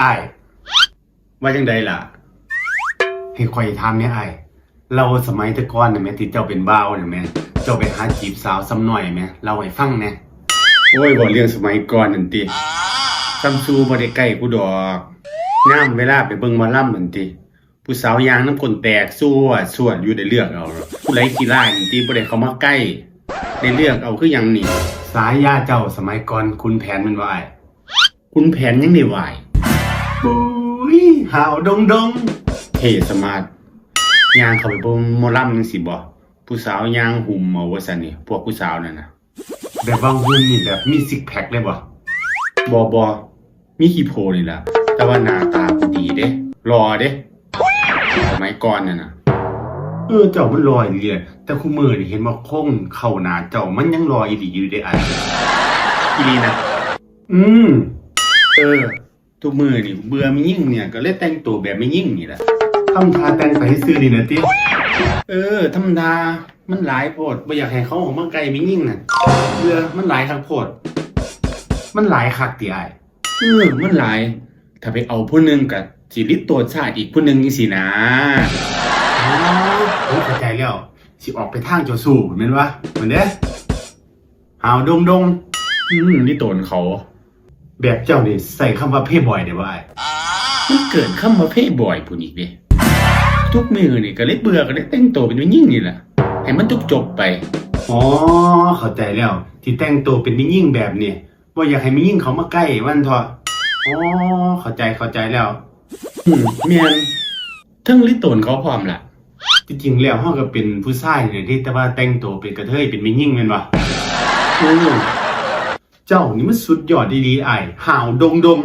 อ้ายว่าจังใดล่ะ ให้ข่อยถามเนี่ยอ้ายเราสมัยแต่ก่อนน่ะแม่ที่เจ้าเป็นบ่าวน่ะแม่เจ้าไปหาจีบสาวซ้ำหน่อยแม่เล่าให้ฟังแหน่โอ้ยบ่เรื่องสมัยก่อนนั่นติซ้ำซูบ่ได้ใกล้กูดอกงามเวลาไปเบิ่งหมอลำนั่นติผู้สาวยางน้ำคนแตกสู้อะสวดอยู่ได้เลือกเอาผู้ไร้ขี้ร้ายนี่ติบ่ได้เข้ามาใกล้ได้เลือกเอาคือหยังนี่ สายยาเจ้าสมัยก่อนคุณแผนมันว่าอ้ายคุณแผนยังได้ไหว ปุ้ยหาวดงดงเท่สมาร์ทยางเข้าไปบนหมอลำจังสิบ่ผู้สาวยางหุ่มเอาว่าซั่นนี่พวกผู้สาวนั่นน่ะแบบบางหุ่นนี่แบบมีซิกแพคเลยบ่บ่บ่มีขี้โพนี่ล่ะ แต่ว่าหน้าตาก็ดีเด้รอเด้สมัยก่อนน่ะนะเออเจ้ามันรออีหลีเลยแต่คู่มือนี่เห็นว่าคงเข้าหน้าเจ้ามันยังรออีหลีอยู่เด้อันอีหลีนะอืมเออ ทุกมือนี่เบื่อไม่ยิ่งเนี่ยก็เลยแต่งตัวแบบไม่ยิ่งนี่แหละทำทาแต่งไปให้ซื้อนี่นะติเออธรรมดามันหลายโพดไม่อยากให้เขาออกมาไกลไม่ยิ่งน่ะเบื่อมันหลายคักโพด มันหลายคักติไอายเออมันหลาย ถ้าไปเอาผู้หนึงกับสิริตัวชาติอีกผู้หนึงนี่สินะอ๋อผมเข้าใจแล้วสิออกไปทางเจ้าสู้เหมือนวะเหมือนเด้หาวดงดง อืมนี่โตนเขา แบบเจ้านี่ใส่คำว่าเพ่บ่อยได้บ่ไอ้มันเกิดคำว่าเพ่บ่อยพุ่นอีกเด้ทุกมือนี่ก็เลยเบื่อก็เลยแต่งตัวเป็นวิ่งยิ่งนี่แหละให้มันจบจบๆไปอ๋อเข้าใจแล้ว ที่แต่งตัวเป็นวิ่งยิ่งแบบนี้ว่าอยากให้มียิ่งเขามาใกล้วันเถอะอ๋อเข้าใจเข้าใจแล้วอืมเมียนเทั้งลิโตนเขาพร้อมล่ะจริงๆแล้วเฮาก็เป็นผู้ชายเนี่ยที่แต่ว่าแต่งตัวเป็นกระเทยเป็นวิ่งยิ่งแม่นบ่อือ เจ้านี่มันสุดยอดดีๆไอ้ห่าวดงดง